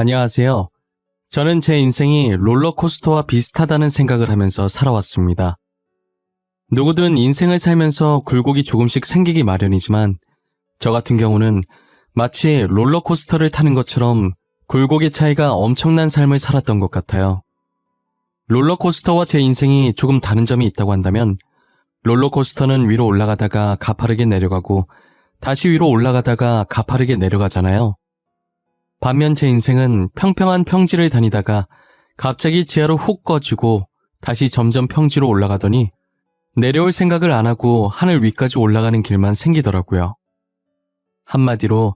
안녕하세요. 저는 제 인생이 롤러코스터와 비슷하다는 생각을 하면서 살아왔습니다. 누구든 인생을 살면서 굴곡이 조금씩 생기기 마련이지만 저 같은 경우는 마치 롤러코스터를 타는 것처럼 굴곡의 차이가 엄청난 삶을 살았던 것 같아요. 롤러코스터와 제 인생이 조금 다른 점이 있다고 한다면 롤러코스터는 위로 올라가다가 가파르게 내려가고 다시 위로 올라가다가 가파르게 내려가잖아요. 반면 제 인생은 평평한 평지를 다니다가 갑자기 지하로 훅 꺼지고 다시 점점 평지로 올라가더니 내려올 생각을 안 하고 하늘 위까지 올라가는 길만 생기더라고요. 한마디로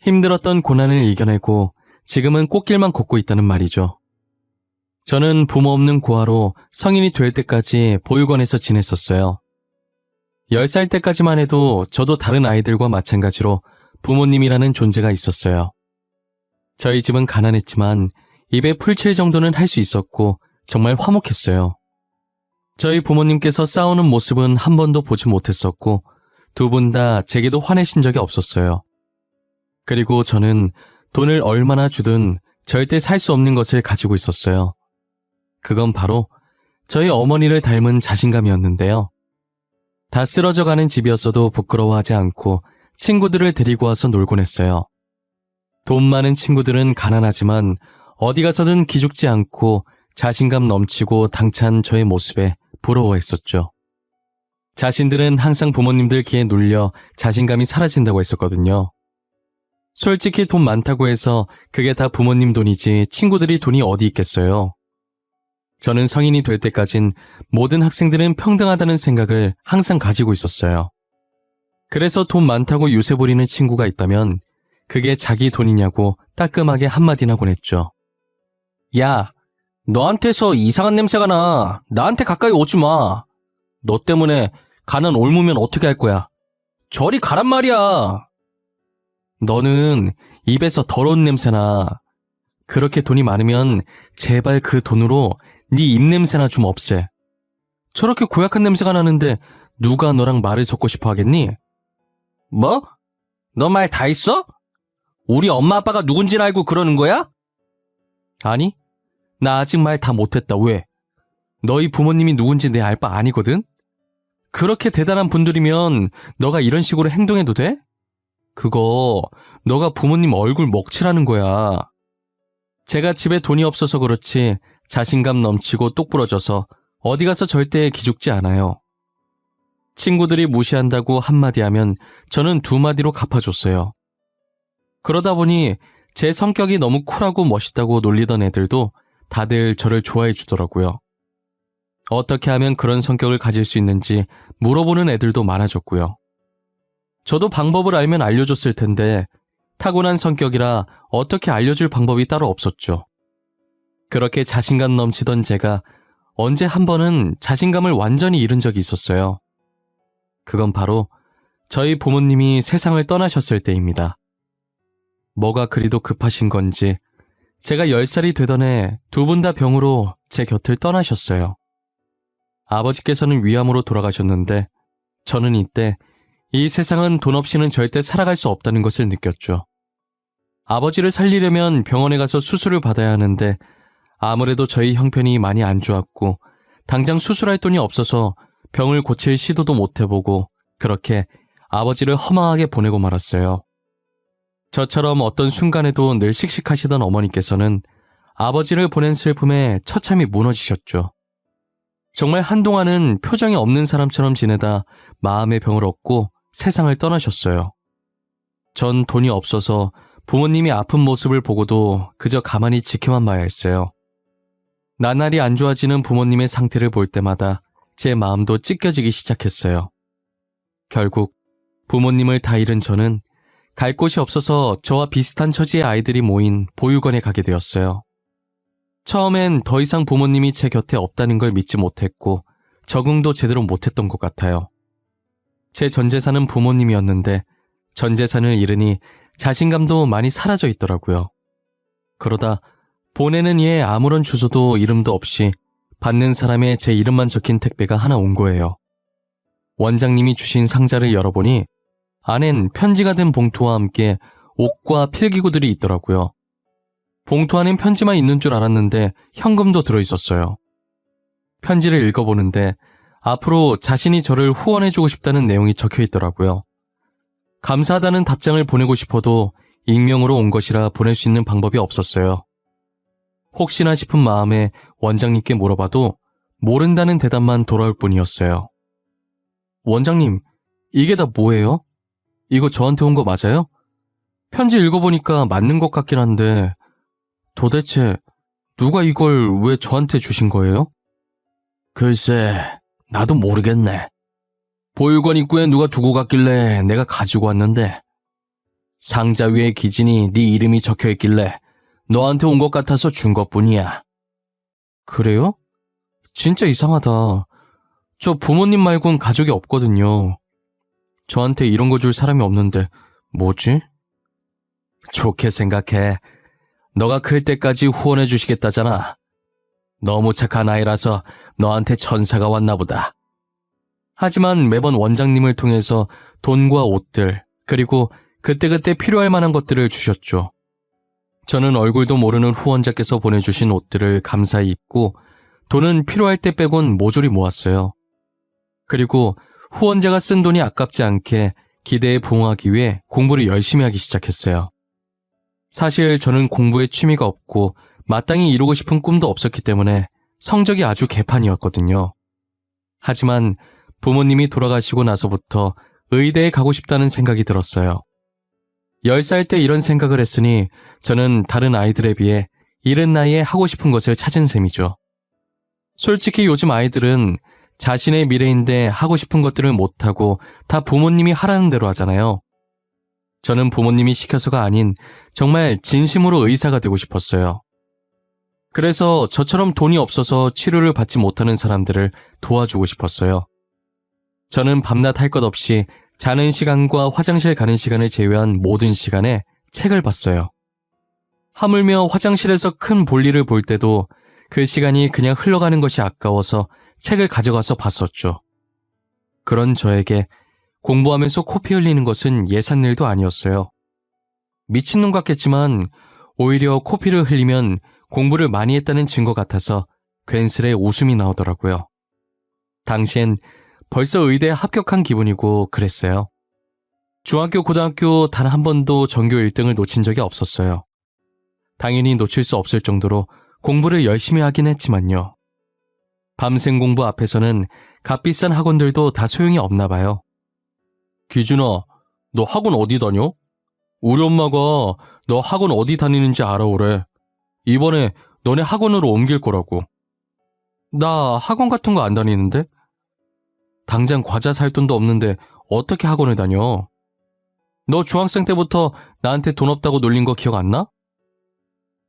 힘들었던 고난을 이겨내고 지금은 꽃길만 걷고 있다는 말이죠. 저는 부모 없는 고아로 성인이 될 때까지 보육원에서 지냈었어요. 10살 때까지만 해도 저도 다른 아이들과 마찬가지로 부모님이라는 존재가 있었어요. 저희 집은 가난했지만 입에 풀칠 정도는 할 수 있었고 정말 화목했어요. 저희 부모님께서 싸우는 모습은 한 번도 보지 못했었고 두 분 다 제게도 화내신 적이 없었어요. 그리고 저는 돈을 얼마나 주든 절대 살 수 없는 것을 가지고 있었어요. 그건 바로 저희 어머니를 닮은 자신감이었는데요. 다 쓰러져 가는 집이었어도 부끄러워하지 않고 친구들을 데리고 와서 놀곤 했어요. 돈 많은 친구들은 가난하지만 어디 가서든 기죽지 않고 자신감 넘치고 당찬 저의 모습에 부러워했었죠. 자신들은 항상 부모님들 귀에 눌려 자신감이 사라진다고 했었거든요. 솔직히 돈 많다고 해서 그게 다 부모님 돈이지 친구들이 돈이 어디 있겠어요. 저는 성인이 될 때까진 모든 학생들은 평등하다는 생각을 항상 가지고 있었어요. 그래서 돈 많다고 유세 부리는 친구가 있다면 그게 자기 돈이냐고 따끔하게 한마디나 보냈죠. 야, 너한테서 이상한 냄새가 나. 나한테 가까이 오지 마. 너 때문에 가난 올무면 어떻게 할 거야? 저리 가란 말이야. 너는 입에서 더러운 냄새나. 그렇게 돈이 많으면 제발 그 돈으로 네 입냄새나 좀 없애. 저렇게 고약한 냄새가 나는데 누가 너랑 말을 섞고 싶어 하겠니? 뭐? 너 말다 했어? 우리 엄마 아빠가 누군지는 알고 그러는 거야? 아니, 나 아직 말 다 못했다. 왜? 너희 부모님이 누군지 내 알 바 아니거든? 그렇게 대단한 분들이면 너가 이런 식으로 행동해도 돼? 그거 너가 부모님 얼굴 먹칠하는 거야. 제가 집에 돈이 없어서 그렇지 자신감 넘치고 똑부러져서 어디 가서 절대 기죽지 않아요. 친구들이 무시한다고 한마디 하면 저는 두 마디로 갚아줬어요. 그러다 보니 제 성격이 너무 쿨하고 멋있다고 놀리던 애들도 다들 저를 좋아해 주더라고요. 어떻게 하면 그런 성격을 가질 수 있는지 물어보는 애들도 많아졌고요. 저도 방법을 알면 알려줬을 텐데 타고난 성격이라 어떻게 알려줄 방법이 따로 없었죠. 그렇게 자신감 넘치던 제가 언제 한 번은 자신감을 완전히 잃은 적이 있었어요. 그건 바로 저희 부모님이 세상을 떠나셨을 때입니다. 뭐가 그리도 급하신 건지 제가 10살이 되던 해 두 분 다 병으로 제 곁을 떠나셨어요. 아버지께서는 위암으로 돌아가셨는데 저는 이때 이 세상은 돈 없이는 절대 살아갈 수 없다는 것을 느꼈죠. 아버지를 살리려면 병원에 가서 수술을 받아야 하는데 아무래도 저희 형편이 많이 안 좋았고 당장 수술할 돈이 없어서 병을 고칠 시도도 못 해보고 그렇게 아버지를 허망하게 보내고 말았어요. 저처럼 어떤 순간에도 늘 씩씩하시던 어머니께서는 아버지를 보낸 슬픔에 처참히 무너지셨죠. 정말 한동안은 표정이 없는 사람처럼 지내다 마음의 병을 얻고 세상을 떠나셨어요. 전 돈이 없어서 부모님이 아픈 모습을 보고도 그저 가만히 지켜만 봐야 했어요. 나날이 안 좋아지는 부모님의 상태를 볼 때마다 제 마음도 찢겨지기 시작했어요. 결국 부모님을 다 잃은 저는 갈 곳이 없어서 저와 비슷한 처지의 아이들이 모인 보육원에 가게 되었어요. 처음엔 더 이상 부모님이 제 곁에 없다는 걸 믿지 못했고 적응도 제대로 못했던 것 같아요. 제 전 재산은 부모님이었는데 전 재산을 잃으니 자신감도 많이 사라져 있더라고요. 그러다 보내는 이에 아무런 주소도 이름도 없이 받는 사람의 제 이름만 적힌 택배가 하나 온 거예요. 원장님이 주신 상자를 열어보니 안엔 편지가 든 봉투와 함께 옷과 필기구들이 있더라고요. 봉투 안엔 편지만 있는 줄 알았는데 현금도 들어있었어요. 편지를 읽어보는데 앞으로 자신이 저를 후원해주고 싶다는 내용이 적혀 있더라고요. 감사하다는 답장을 보내고 싶어도 익명으로 온 것이라 보낼 수 있는 방법이 없었어요. 혹시나 싶은 마음에 원장님께 물어봐도 모른다는 대답만 돌아올 뿐이었어요. 원장님, 이게 다 뭐예요? 이거 저한테 온 거 맞아요? 편지 읽어보니까 맞는 것 같긴 한데 도대체 누가 이걸 왜 저한테 주신 거예요? 글쎄, 나도 모르겠네. 보육원 입구에 누가 두고 갔길래 내가 가지고 왔는데 상자 위에 기진이 네 이름이 적혀 있길래 너한테 온 것 같아서 준 것뿐이야. 그래요? 진짜 이상하다. 저 부모님 말곤 가족이 없거든요. 저한테 이런 거 줄 사람이 없는데 뭐지? 좋게 생각해. 너가 클 때까지 후원해 주시겠다잖아. 너무 착한 아이라서 너한테 천사가 왔나 보다. 하지만 매번 원장님을 통해서 돈과 옷들, 그리고 그때그때 필요할 만한 것들을 주셨죠. 저는 얼굴도 모르는 후원자께서 보내주신 옷들을 감사히 입고 돈은 필요할 때 빼곤 모조리 모았어요. 그리고 후원자가 쓴 돈이 아깝지 않게 기대에 부응하기 위해 공부를 열심히 하기 시작했어요. 사실 저는 공부에 취미가 없고 마땅히 이루고 싶은 꿈도 없었기 때문에 성적이 아주 개판이었거든요. 하지만 부모님이 돌아가시고 나서부터 의대에 가고 싶다는 생각이 들었어요. 10살 때 이런 생각을 했으니 저는 다른 아이들에 비해 이른 나이에 하고 싶은 것을 찾은 셈이죠. 솔직히 요즘 아이들은 자신의 미래인데 하고 싶은 것들을 못하고 다 부모님이 하라는 대로 하잖아요. 저는 부모님이 시켜서가 아닌 정말 진심으로 의사가 되고 싶었어요. 그래서 저처럼 돈이 없어서 치료를 받지 못하는 사람들을 도와주고 싶었어요. 저는 밤낮 할 것 없이 자는 시간과 화장실 가는 시간을 제외한 모든 시간에 책을 봤어요. 하물며 화장실에서 큰 볼일을 볼 때도 그 시간이 그냥 흘러가는 것이 아까워서 책을 가져가서 봤었죠. 그런 저에게 공부하면서 코피 흘리는 것은 예산 일도 아니었어요. 미친놈 같겠지만 오히려 코피를 흘리면 공부를 많이 했다는 증거 같아서 괜스레 웃음이 나오더라고요. 당시엔 벌써 의대에 합격한 기분이고 그랬어요. 중학교, 고등학교 단 한 번도 전교 1등을 놓친 적이 없었어요. 당연히 놓칠 수 없을 정도로 공부를 열심히 하긴 했지만요. 밤샘 공부 앞에서는 값비싼 학원들도 다 소용이 없나 봐요. 기준아, 너 학원 어디 다녀? 우리 엄마가 너 학원 어디 다니는지 알아오래. 이번에 너네 학원으로 옮길 거라고. 나 학원 같은 거 안 다니는데? 당장 과자 살 돈도 없는데 어떻게 학원을 다녀? 너 중학생 때부터 나한테 돈 없다고 놀린 거 기억 안 나?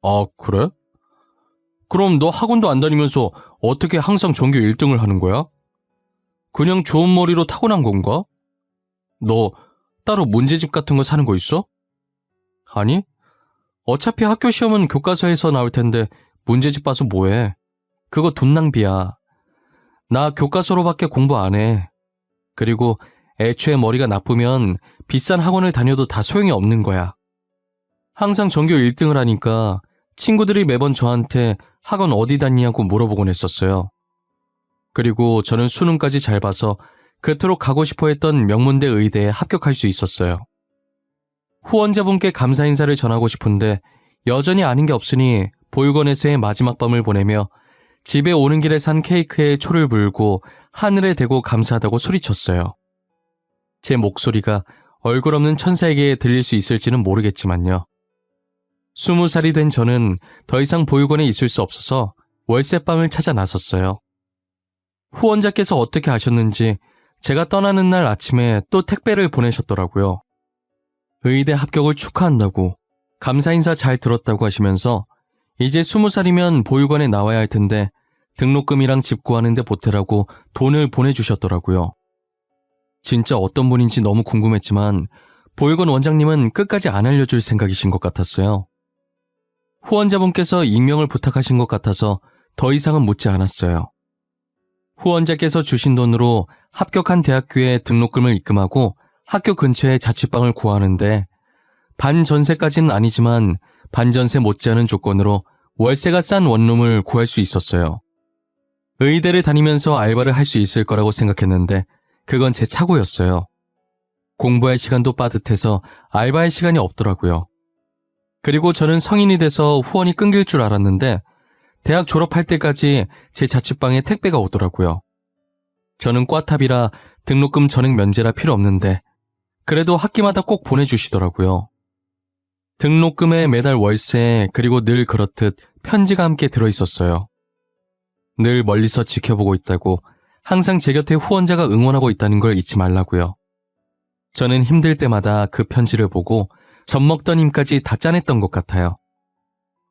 아, 그래? 그럼 너 학원도 안 다니면서 어떻게 항상 전교 1등을 하는 거야? 그냥 좋은 머리로 타고난 건가? 너 따로 문제집 같은 거 사는 거 있어? 아니? 어차피 학교 시험은 교과서에서 나올 텐데 문제집 봐서 뭐해? 그거 돈 낭비야. 나 교과서로밖에 공부 안 해. 그리고 애초에 머리가 나쁘면 비싼 학원을 다녀도 다 소용이 없는 거야. 항상 전교 1등을 하니까 친구들이 매번 저한테 학원 어디 다니냐고 물어보곤 했었어요. 그리고 저는 수능까지 잘 봐서 그토록 가고 싶어 했던 명문대 의대에 합격할 수 있었어요. 후원자분께 감사 인사를 전하고 싶은데 여전히 아는 게 없으니 보육원에서의 마지막 밤을 보내며 집에 오는 길에 산 케이크에 초를 불고 하늘에 대고 감사하다고 소리쳤어요. 제 목소리가 얼굴 없는 천사에게 들릴 수 있을지는 모르겠지만요. 스무 살이 된 저는 더 이상 보육원에 있을 수 없어서 월세방을 찾아 나섰어요. 후원자께서 어떻게 아셨는지 제가 떠나는 날 아침에 또 택배를 보내셨더라고요. 의대 합격을 축하한다고 감사 인사 잘 들었다고 하시면서 이제 스무 살이면 보육원에 나와야 할 텐데 등록금이랑 집 구하는데 보태라고 돈을 보내주셨더라고요. 진짜 어떤 분인지 너무 궁금했지만 보육원 원장님은 끝까지 안 알려줄 생각이신 것 같았어요. 후원자분께서 익명을 부탁하신 것 같아서 더 이상은 묻지 않았어요. 후원자께서 주신 돈으로 합격한 대학교에 등록금을 입금하고 학교 근처에 자취방을 구하는데 반전세까지는 아니지만 반전세 못지않은 조건으로 월세가 싼 원룸을 구할 수 있었어요. 의대를 다니면서 알바를 할 수 있을 거라고 생각했는데 그건 제 착오였어요. 공부할 시간도 빠듯해서 알바할 시간이 없더라고요. 그리고 저는 성인이 돼서 후원이 끊길 줄 알았는데 대학 졸업할 때까지 제 자취방에 택배가 오더라고요. 저는 꽈탑이라 등록금 전액 면제라 필요 없는데 그래도 학기마다 꼭 보내주시더라고요. 등록금에 매달 월세 그리고 늘 그렇듯 편지가 함께 들어있었어요. 늘 멀리서 지켜보고 있다고 항상 제 곁에 후원자가 응원하고 있다는 걸 잊지 말라고요. 저는 힘들 때마다 그 편지를 보고 젖 먹던 힘까지 다 짜냈던 것 같아요.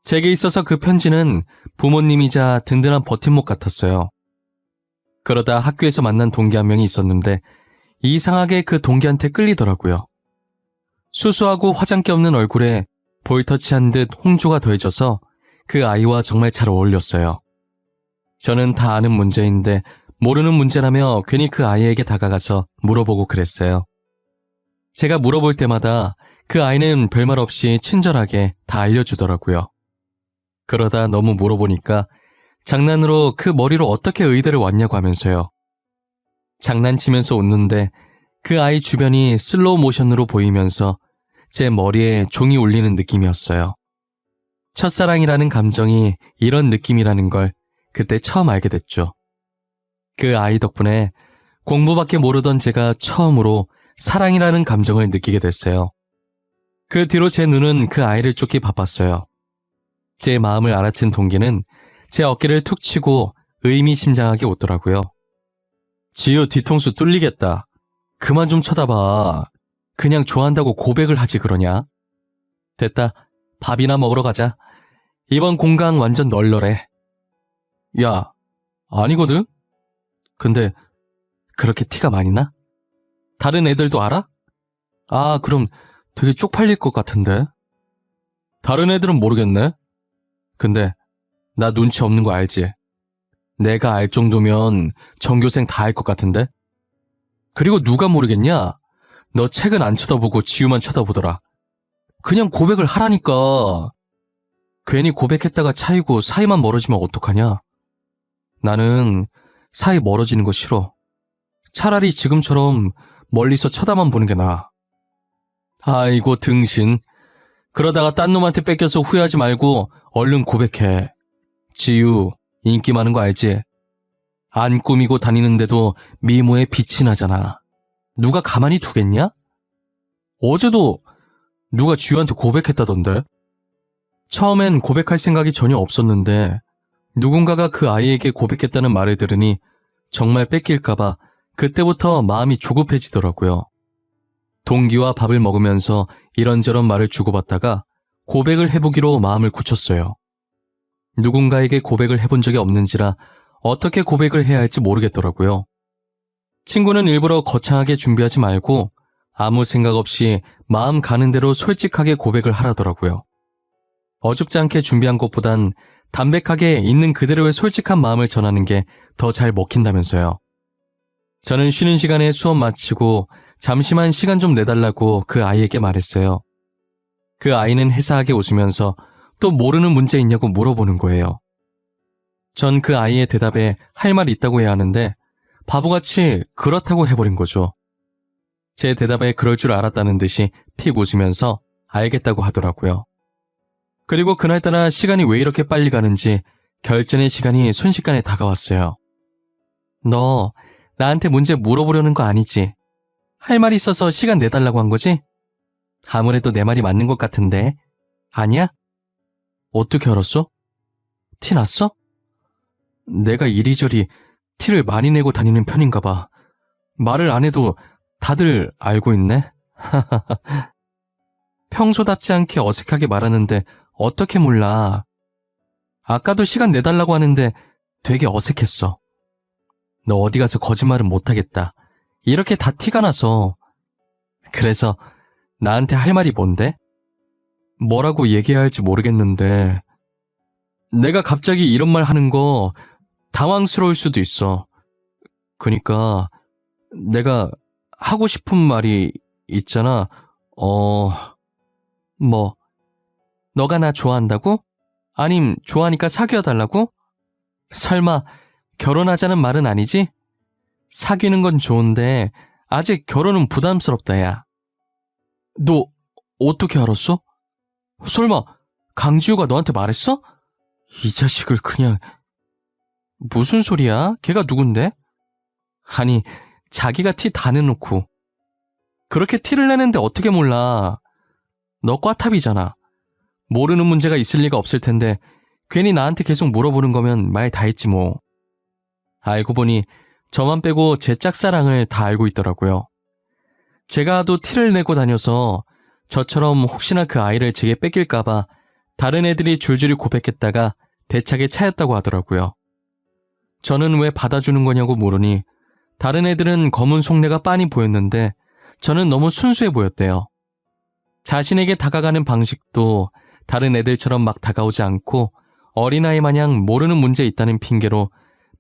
제게 있어서 그 편지는 부모님이자 든든한 버팀목 같았어요. 그러다 학교에서 만난 동기 한 명이 있었는데 이상하게 그 동기한테 끌리더라고요. 수수하고 화장기 없는 얼굴에 볼터치한 듯 홍조가 더해져서 그 아이와 정말 잘 어울렸어요. 저는 다 아는 문제인데 모르는 문제라며 괜히 그 아이에게 다가가서 물어보고 그랬어요. 제가 물어볼 때마다 그 아이는 별말 없이 친절하게 다 알려주더라고요. 그러다 너무 물어보니까 장난으로 그 머리로 어떻게 의대를 왔냐고 하면서요. 장난치면서 웃는데 그 아이 주변이 슬로우 모션으로 보이면서 제 머리에 종이 울리는 느낌이었어요. 첫사랑이라는 감정이 이런 느낌이라는 걸 그때 처음 알게 됐죠. 그 아이 덕분에 공부밖에 모르던 제가 처음으로 사랑이라는 감정을 느끼게 됐어요. 그 뒤로 제 눈은 그 아이를 쫓기 바빴어요. 제 마음을 알아챈 동기는 제 어깨를 툭 치고 의미심장하게 웃더라고요. 지우 뒤통수 뚫리겠다. 그만 좀 쳐다봐. 그냥 좋아한다고 고백을 하지 그러냐? 됐다. 밥이나 먹으러 가자. 이번 공강 완전 널널해. 야, 아니거든? 근데 그렇게 티가 많이 나? 다른 애들도 알아? 아, 그럼 되게 쪽팔릴 것 같은데. 다른 애들은 모르겠네. 근데 나 눈치 없는 거 알지? 내가 알 정도면 전교생 다 알 것 같은데? 그리고 누가 모르겠냐? 너 책은 안 쳐다보고 지우만 쳐다보더라. 그냥 고백을 하라니까. 괜히 고백했다가 차이고 사이만 멀어지면 어떡하냐? 나는 사이 멀어지는 거 싫어. 차라리 지금처럼 멀리서 쳐다만 보는 게 나아. 아이고 등신. 그러다가 딴 놈한테 뺏겨서 후회하지 말고 얼른 고백해. 지유, 인기 많은 거 알지? 안 꾸미고 다니는데도 미모에 빛이 나잖아. 누가 가만히 두겠냐? 어제도 누가 지유한테 고백했다던데? 처음엔 고백할 생각이 전혀 없었는데 누군가가 그 아이에게 고백했다는 말을 들으니 정말 뺏길까봐 그때부터 마음이 조급해지더라고요. 동기와 밥을 먹으면서 이런저런 말을 주고받다가 고백을 해보기로 마음을 굳혔어요. 누군가에게 고백을 해본 적이 없는지라 어떻게 고백을 해야 할지 모르겠더라고요. 친구는 일부러 거창하게 준비하지 말고 아무 생각 없이 마음 가는 대로 솔직하게 고백을 하라더라고요. 어줍지 않게 준비한 것보단 담백하게 있는 그대로의 솔직한 마음을 전하는 게 더 잘 먹힌다면서요. 저는 쉬는 시간에 수업 마치고 잠시만 시간 좀 내달라고 그 아이에게 말했어요. 그 아이는 해사하게 웃으면서 또 모르는 문제 있냐고 물어보는 거예요. 전 그 아이의 대답에 할 말 있다고 해야 하는데 바보같이 그렇다고 해버린 거죠. 제 대답에 그럴 줄 알았다는 듯이 픽 웃으면서 알겠다고 하더라고요. 그리고 그날따라 시간이 왜 이렇게 빨리 가는지 결전의 시간이 순식간에 다가왔어요. 너 나한테 문제 물어보려는 거 아니지? 할 말 있어서 시간 내달라고 한 거지? 아무래도 내 말이 맞는 것 같은데. 아니야? 어떻게 알았어? 티 났어? 내가 이리저리 티를 많이 내고 다니는 편인가 봐. 말을 안 해도 다들 알고 있네? 평소답지 않게 어색하게 말하는데 어떻게 몰라. 아까도 시간 내달라고 하는데 되게 어색했어. 너 어디 가서 거짓말은 못하겠다. 이렇게 다 티가 나서. 그래서 나한테 할 말이 뭔데? 뭐라고 얘기해야 할지 모르겠는데. 내가 갑자기 이런 말 하는 거 당황스러울 수도 있어. 그니까 내가 하고 싶은 말이 있잖아. 어, 뭐, 너가 나 좋아한다고? 아님, 좋아하니까 사귀어달라고? 설마, 결혼하자는 말은 아니지? 사귀는 건 좋은데, 아직 결혼은 부담스럽다, 야. 너, 어떻게 알았어? 설마, 강지우가 너한테 말했어? 이 자식을 그냥. 무슨 소리야? 걔가 누군데? 아니, 자기가 티 다 내놓고. 그렇게 티를 내는데 어떻게 몰라. 너 꽈탑이잖아. 모르는 문제가 있을 리가 없을 텐데, 괜히 나한테 계속 물어보는 거면 말 다 했지 뭐. 알고 보니 저만 빼고 제 짝사랑을 다 알고 있더라고요. 제가 하도 티를 내고 다녀서 저처럼 혹시나 그 아이를 제게 뺏길까봐 다른 애들이 줄줄이 고백했다가 대차게 차였다고 하더라고요. 저는 왜 받아주는 거냐고 물으니 다른 애들은 검은 속내가 빤히 보였는데 저는 너무 순수해 보였대요. 자신에게 다가가는 방식도 다른 애들처럼 막 다가오지 않고 어린아이 마냥 모르는 문제 있다는 핑계로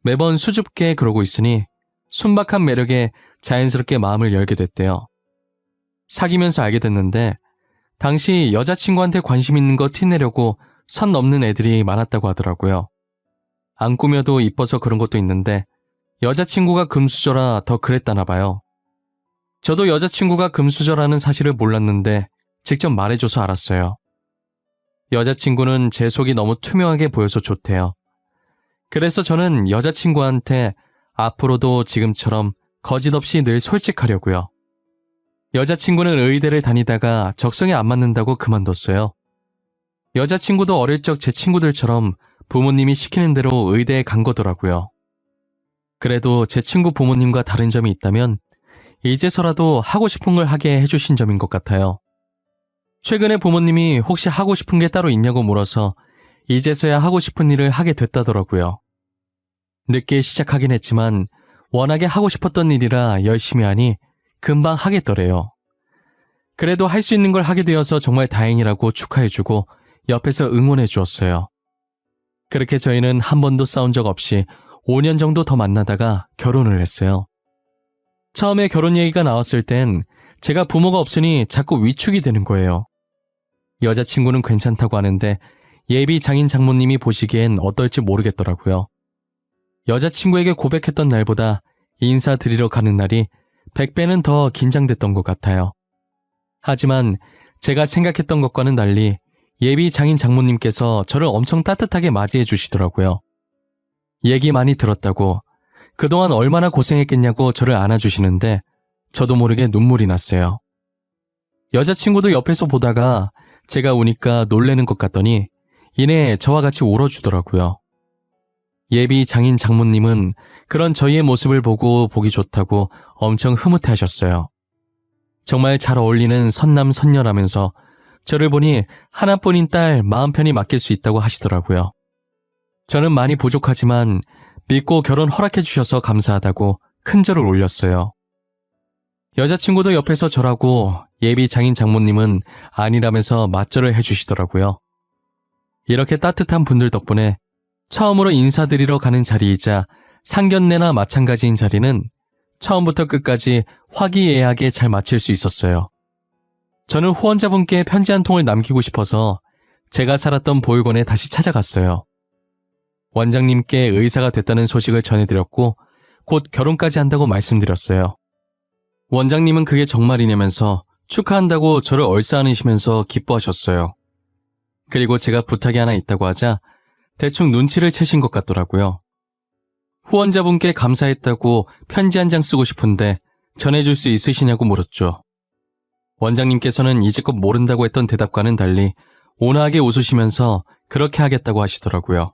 매번 수줍게 그러고 있으니 순박한 매력에 자연스럽게 마음을 열게 됐대요. 사귀면서 알게 됐는데 당시 여자친구한테 관심 있는 거 티내려고 선 넘는 애들이 많았다고 하더라고요. 안 꾸며도 이뻐서 그런 것도 있는데 여자친구가 금수저라 더 그랬다나 봐요. 저도 여자친구가 금수저라는 사실을 몰랐는데 직접 말해줘서 알았어요. 여자친구는 제 속이 너무 투명하게 보여서 좋대요. 그래서 저는 여자친구한테 앞으로도 지금처럼 거짓 없이 늘 솔직하려고요. 여자친구는 의대를 다니다가 적성에 안 맞는다고 그만뒀어요. 여자친구도 어릴 적 제 친구들처럼 부모님이 시키는 대로 의대에 간 거더라고요. 그래도 제 친구 부모님과 다른 점이 있다면 이제서라도 하고 싶은 걸 하게 해주신 점인 것 같아요. 최근에 부모님이 혹시 하고 싶은 게 따로 있냐고 물어서 이제서야 하고 싶은 일을 하게 됐다더라고요. 늦게 시작하긴 했지만 워낙에 하고 싶었던 일이라 열심히 하니 금방 하겠더래요. 그래도 할 수 있는 걸 하게 되어서 정말 다행이라고 축하해주고 옆에서 응원해 주었어요. 그렇게 저희는 한 번도 싸운 적 없이 5년 정도 더 만나다가 결혼을 했어요. 처음에 결혼 얘기가 나왔을 땐 제가 부모가 없으니 자꾸 위축이 되는 거예요. 여자친구는 괜찮다고 하는데 예비 장인 장모님이 보시기엔 어떨지 모르겠더라고요. 여자친구에게 고백했던 날보다 인사드리러 가는 날이 100배는 더 긴장됐던 것 같아요. 하지만 제가 생각했던 것과는 달리 예비 장인 장모님께서 저를 엄청 따뜻하게 맞이해 주시더라고요. 얘기 많이 들었다고 그동안 얼마나 고생했겠냐고 저를 안아주시는데 저도 모르게 눈물이 났어요. 여자친구도 옆에서 보다가 제가 우니까 놀래는 것 같더니 이내 저와 같이 울어주더라고요. 예비 장인 장모님은 그런 저희의 모습을 보고 보기 좋다고 엄청 흐뭇해 하셨어요. 정말 잘 어울리는 선남 선녀라면서 저를 보니 하나뿐인 딸 마음 편히 맡길 수 있다고 하시더라고요. 저는 많이 부족하지만 믿고 결혼 허락해 주셔서 감사하다고 큰 절을 올렸어요. 여자친구도 옆에서 저라고 예비 장인 장모님은 아니라면서 맞절을 해주시더라고요. 이렇게 따뜻한 분들 덕분에 처음으로 인사드리러 가는 자리이자 상견례나 마찬가지인 자리는 처음부터 끝까지 화기애애하게 잘 마칠 수 있었어요. 저는 후원자분께 편지 한 통을 남기고 싶어서 제가 살았던 보육원에 다시 찾아갔어요. 원장님께 의사가 됐다는 소식을 전해드렸고 곧 결혼까지 한다고 말씀드렸어요. 원장님은 그게 정말이냐면서 축하한다고 저를 얼싸안으시면서 기뻐하셨어요. 그리고 제가 부탁이 하나 있다고 하자 대충 눈치를 채신 것 같더라고요. 후원자분께 감사했다고 편지 한 장 쓰고 싶은데 전해줄 수 있으시냐고 물었죠. 원장님께서는 이제껏 모른다고 했던 대답과는 달리 온화하게 웃으시면서 그렇게 하겠다고 하시더라고요.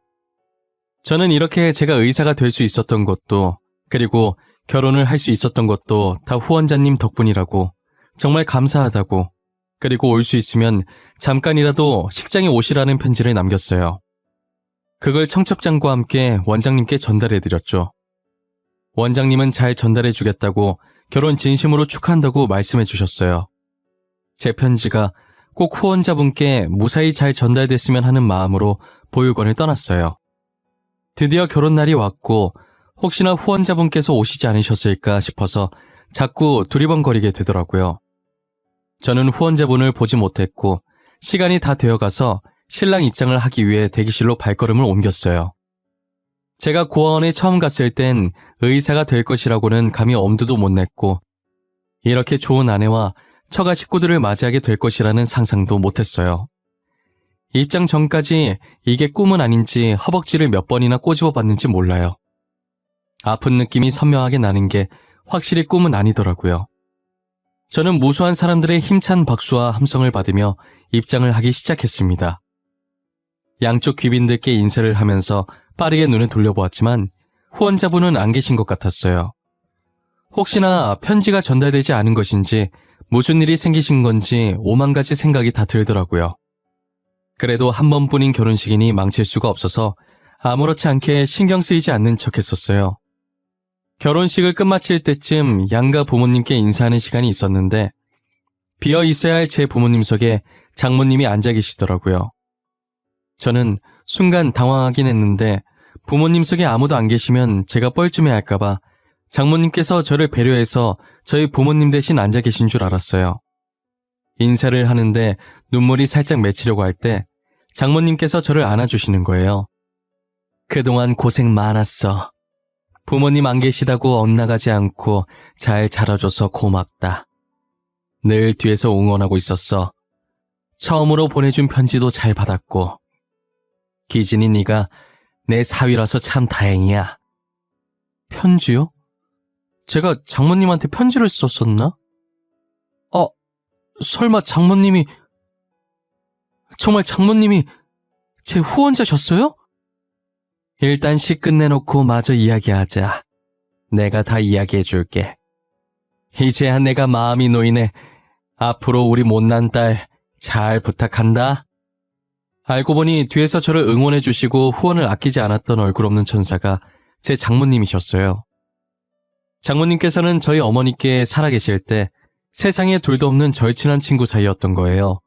저는 이렇게 제가 의사가 될 수 있었던 것도 그리고 결혼을 할 수 있었던 것도 다 후원자님 덕분이라고 정말 감사하다고 그리고 올 수 있으면 잠깐이라도 식장에 오시라는 편지를 남겼어요. 그걸 청첩장과 함께 원장님께 전달해드렸죠. 원장님은 잘 전달해주겠다고 결혼 진심으로 축하한다고 말씀해 주셨어요. 제 편지가 꼭 후원자분께 무사히 잘 전달됐으면 하는 마음으로 보육원을 떠났어요. 드디어 결혼 날이 왔고 혹시나 후원자분께서 오시지 않으셨을까 싶어서 자꾸 두리번거리게 되더라고요. 저는 후원자분을 보지 못했고 시간이 다 되어가서 신랑 입장을 하기 위해 대기실로 발걸음을 옮겼어요. 제가 고아원에 처음 갔을 땐 의사가 될 것이라고는 감히 엄두도 못 냈고, 이렇게 좋은 아내와 처가 식구들을 맞이하게 될 것이라는 상상도 못했어요. 입장 전까지 이게 꿈은 아닌지 허벅지를 몇 번이나 꼬집어 봤는지 몰라요. 아픈 느낌이 선명하게 나는 게 확실히 꿈은 아니더라고요. 저는 무수한 사람들의 힘찬 박수와 함성을 받으며 입장을 하기 시작했습니다. 양쪽 귀빈들께 인사를 하면서 빠르게 눈을 돌려보았지만 후원자분은 안 계신 것 같았어요. 혹시나 편지가 전달되지 않은 것인지 무슨 일이 생기신 건지 오만 가지 생각이 다 들더라고요. 그래도 한 번뿐인 결혼식이니 망칠 수가 없어서 아무렇지 않게 신경 쓰이지 않는 척 했었어요. 결혼식을 끝마칠 때쯤 양가 부모님께 인사하는 시간이 있었는데 비어 있어야 할 제 부모님석에 장모님이 앉아 계시더라고요. 저는 순간 당황하긴 했는데 부모님석에 아무도 안 계시면 제가 뻘쭘해 할까봐 장모님께서 저를 배려해서 저희 부모님 대신 앉아 계신 줄 알았어요. 인사를 하는데 눈물이 살짝 맺히려고 할 때 장모님께서 저를 안아주시는 거예요. 그동안 고생 많았어. 부모님 안 계시다고 엇나가지 않고 잘 자라줘서 고맙다. 늘 뒤에서 응원하고 있었어. 처음으로 보내준 편지도 잘 받았고. 기진이 네가 내 사위라서 참 다행이야. 편지요? 제가 장모님한테 편지를 썼었나? 어, 설마 장모님이 정말 장모님이 제 후원자셨어요? 일단 시 끝내놓고 마저 이야기하자. 내가 다 이야기해줄게. 이제야 내가 마음이 놓이네. 앞으로 우리 못난 딸 잘 부탁한다. 알고 보니 뒤에서 저를 응원해 주시고 후원을 아끼지 않았던 얼굴 없는 천사가 제 장모님이셨어요. 장모님께서는 저희 어머니께 살아계실 때 세상에 둘도 없는 절친한 친구 사이였던 거예요.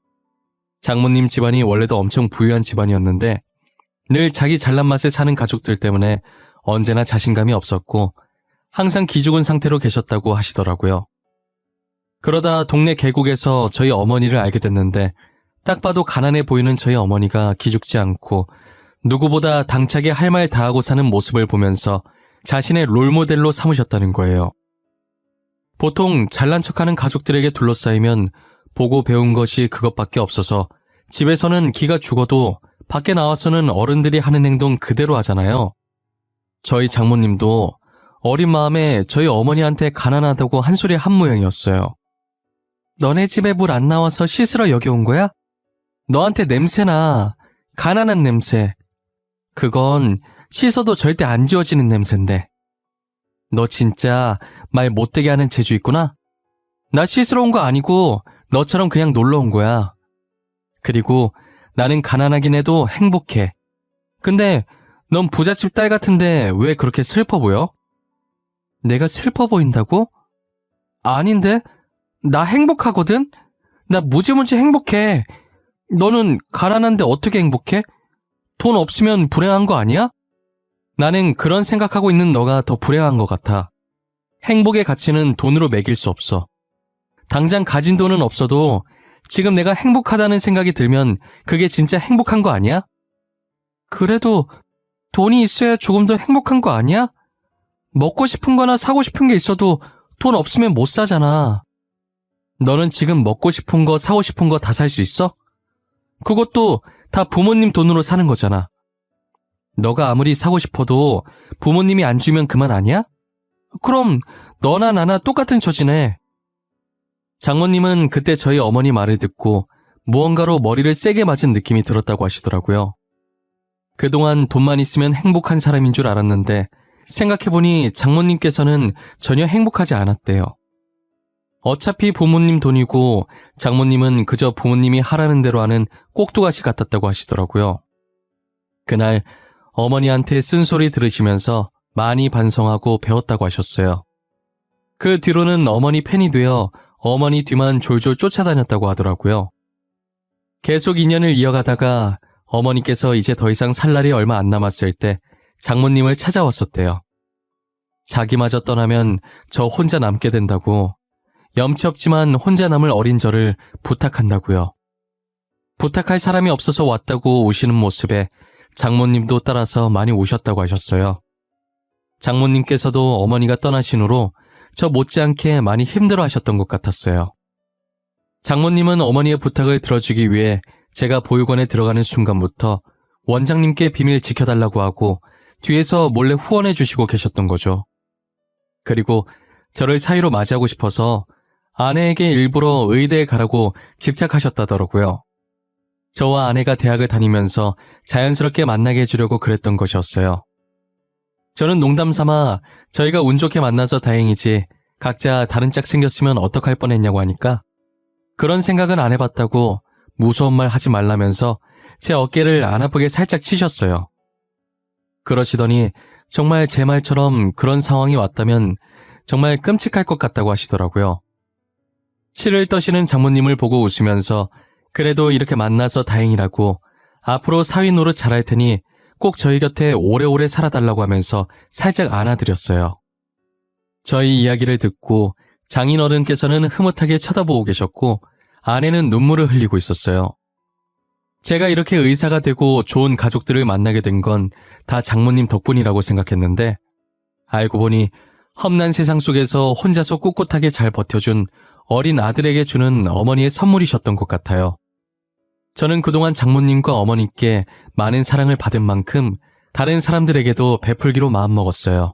장모님 집안이 원래도 엄청 부유한 집안이었는데 늘 자기 잘난 맛에 사는 가족들 때문에 언제나 자신감이 없었고 항상 기죽은 상태로 계셨다고 하시더라고요. 그러다 동네 계곡에서 저희 어머니를 알게 됐는데 딱 봐도 가난해 보이는 저희 어머니가 기죽지 않고 누구보다 당차게 할 말 다하고 사는 모습을 보면서 자신의 롤모델로 삼으셨다는 거예요. 보통 잘난 척하는 가족들에게 둘러싸이면 보고 배운 것이 그것밖에 없어서 집에서는 기가 죽어도 밖에 나와서는 어른들이 하는 행동 그대로 하잖아요. 저희 장모님도 어린 마음에 저희 어머니한테 가난하다고 한 소리 한 모양이었어요. 너네 집에 물 안 나와서 씻으러 여기 온 거야? 너한테 냄새나. 가난한 냄새. 그건 씻어도 절대 안 지워지는 냄새인데. 너 진짜 말 못되게 하는 재주 있구나? 나 씻으러 온 거 아니고 너처럼 그냥 놀러 온 거야. 그리고 나는 가난하긴 해도 행복해. 근데 넌 부잣집 딸 같은데 왜 그렇게 슬퍼 보여? 내가 슬퍼 보인다고? 아닌데? 나 행복하거든? 나 무지무지 행복해. 너는 가난한데 어떻게 행복해? 돈 없으면 불행한 거 아니야? 나는 그런 생각하고 있는 너가 더 불행한 것 같아. 행복의 가치는 돈으로 매길 수 없어. 당장 가진 돈은 없어도 지금 내가 행복하다는 생각이 들면 그게 진짜 행복한 거 아니야? 그래도 돈이 있어야 조금 더 행복한 거 아니야? 먹고 싶은 거나 사고 싶은 게 있어도 돈 없으면 못 사잖아. 너는 지금 먹고 싶은 거, 사고 싶은 거 다 살 수 있어? 그것도 다 부모님 돈으로 사는 거잖아. 너가 아무리 사고 싶어도 부모님이 안 주면 그만 아니야? 그럼 너나 나나 똑같은 처지네. 장모님은 그때 저희 어머니 말을 듣고 무언가로 머리를 세게 맞은 느낌이 들었다고 하시더라고요. 그동안 돈만 있으면 행복한 사람인 줄 알았는데 생각해보니 장모님께서는 전혀 행복하지 않았대요. 어차피 부모님 돈이고 장모님은 그저 부모님이 하라는 대로 하는 꼭두가시 같았다고 하시더라고요. 그날 어머니한테 쓴소리 들으시면서 많이 반성하고 배웠다고 하셨어요. 그 뒤로는 어머니 팬이 되어 어머니 뒤만 졸졸 쫓아다녔다고 하더라고요. 계속 인연을 이어가다가 어머니께서 이제 더 이상 살 날이 얼마 안 남았을 때 장모님을 찾아왔었대요. 자기마저 떠나면 저 혼자 남게 된다고 염치 없지만 혼자 남을 어린 저를 부탁한다고요. 부탁할 사람이 없어서 왔다고 우시는 모습에 장모님도 따라서 많이 우셨다고 하셨어요. 장모님께서도 어머니가 떠나신 후로 저 못지않게 많이 힘들어 하셨던 것 같았어요. 장모님은 어머니의 부탁을 들어주기 위해 제가 보육원에 들어가는 순간부터 원장님께 비밀 지켜달라고 하고 뒤에서 몰래 후원해 주시고 계셨던 거죠. 그리고 저를 사이로 맞이하고 싶어서 아내에게 일부러 의대에 가라고 집착하셨다더라고요. 저와 아내가 대학을 다니면서 자연스럽게 만나게 해주려고 그랬던 것이었어요. 저는 농담 삼아 저희가 운 좋게 만나서 다행이지 각자 다른 짝 생겼으면 어떡할 뻔했냐고 하니까 그런 생각은 안 해봤다고 무서운 말 하지 말라면서 제 어깨를 안 아프게 살짝 치셨어요. 그러시더니 정말 제 말처럼 그런 상황이 왔다면 정말 끔찍할 것 같다고 하시더라고요. 치를 떠시는 장모님을 보고 웃으면서 그래도 이렇게 만나서 다행이라고 앞으로 사위 노릇 잘할 테니 꼭 저희 곁에 오래오래 살아달라고 하면서 살짝 안아드렸어요. 저희 이야기를 듣고 장인 어른께서는 흐뭇하게 쳐다보고 계셨고 아내는 눈물을 흘리고 있었어요. 제가 이렇게 의사가 되고 좋은 가족들을 만나게 된 건 다 장모님 덕분이라고 생각했는데 알고 보니 험난 세상 속에서 혼자서 꿋꿋하게 잘 버텨준 어린 아들에게 주는 어머니의 선물이셨던 것 같아요. 저는 그동안 장모님과 어머니께 많은 사랑을 받은 만큼 다른 사람들에게도 베풀기로 마음먹었어요.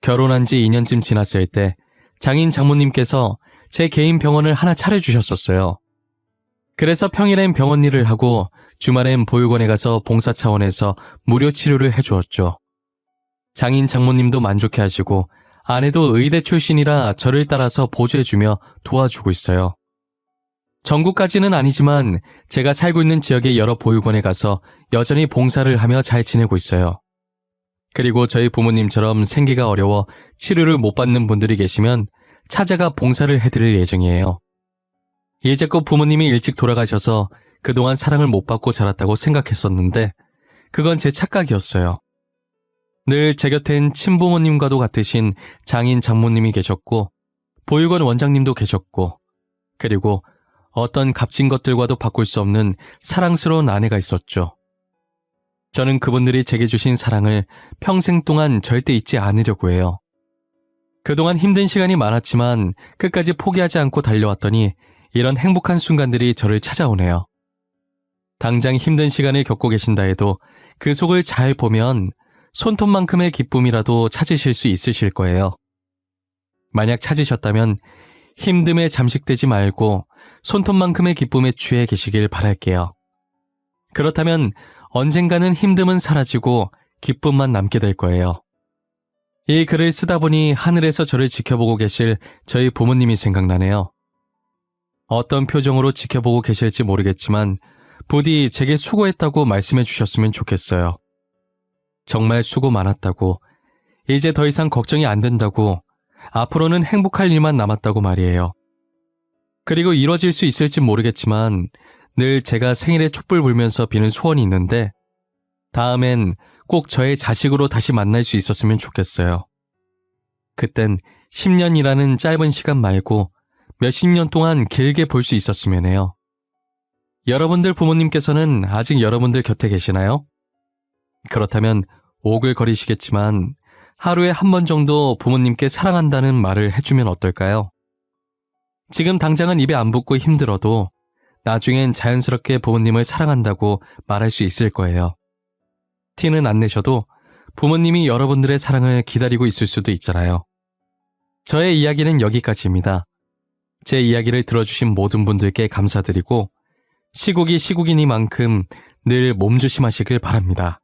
결혼한 지 2년쯤 지났을 때 장인 장모님께서 제 개인 병원을 하나 차려주셨었어요. 그래서 평일엔 병원 일을 하고 주말엔 보육원에 가서 봉사 차원에서 무료 치료를 해주었죠. 장인 장모님도 만족해 하시고 아내도 의대 출신이라 저를 따라서 보조해주며 도와주고 있어요. 전국까지는 아니지만 제가 살고 있는 지역의 여러 보육원에 가서 여전히 봉사를 하며 잘 지내고 있어요. 그리고 저희 부모님처럼 생계가 어려워 치료를 못 받는 분들이 계시면 찾아가 봉사를 해드릴 예정이에요. 이제껏 부모님이 일찍 돌아가셔서 그동안 사랑을 못 받고 자랐다고 생각했었는데 그건 제 착각이었어요. 늘 제 곁엔 친부모님과도 같으신 장인 장모님이 계셨고 보육원 원장님도 계셨고 그리고 어떤 값진 것들과도 바꿀 수 없는 사랑스러운 아내가 있었죠. 저는 그분들이 제게 주신 사랑을 평생 동안 절대 잊지 않으려고 해요. 그동안 힘든 시간이 많았지만 끝까지 포기하지 않고 달려왔더니 이런 행복한 순간들이 저를 찾아오네요. 당장 힘든 시간을 겪고 계신다 해도 그 속을 잘 보면 손톱만큼의 기쁨이라도 찾으실 수 있으실 거예요. 만약 찾으셨다면 힘듦에 잠식되지 말고 손톱만큼의 기쁨에 취해 계시길 바랄게요. 그렇다면 언젠가는 힘듦은 사라지고 기쁨만 남게 될 거예요. 이 글을 쓰다 보니 하늘에서 저를 지켜보고 계실 저희 부모님이 생각나네요. 어떤 표정으로 지켜보고 계실지 모르겠지만 부디 제게 수고했다고 말씀해 주셨으면 좋겠어요. 정말 수고 많았다고, 이제 더 이상 걱정이 안 된다고, 앞으로는 행복할 일만 남았다고 말이에요. 그리고 이뤄질 수 있을지 모르겠지만 늘 제가 생일에 촛불 불면서 비는 소원이 있는데 다음엔 꼭 저의 자식으로 다시 만날 수 있었으면 좋겠어요. 그땐 10년이라는 짧은 시간 말고 몇십 년 동안 길게 볼 수 있었으면 해요. 여러분들 부모님께서는 아직 여러분들 곁에 계시나요? 그렇다면 오글거리시겠지만 하루에 한 번 정도 부모님께 사랑한다는 말을 해주면 어떨까요? 지금 당장은 입에 안 붙고 힘들어도 나중엔 자연스럽게 부모님을 사랑한다고 말할 수 있을 거예요. 티는 안 내셔도 부모님이 여러분들의 사랑을 기다리고 있을 수도 있잖아요. 저의 이야기는 여기까지입니다. 제 이야기를 들어주신 모든 분들께 감사드리고 시국이 시국이니만큼 늘 몸조심하시길 바랍니다.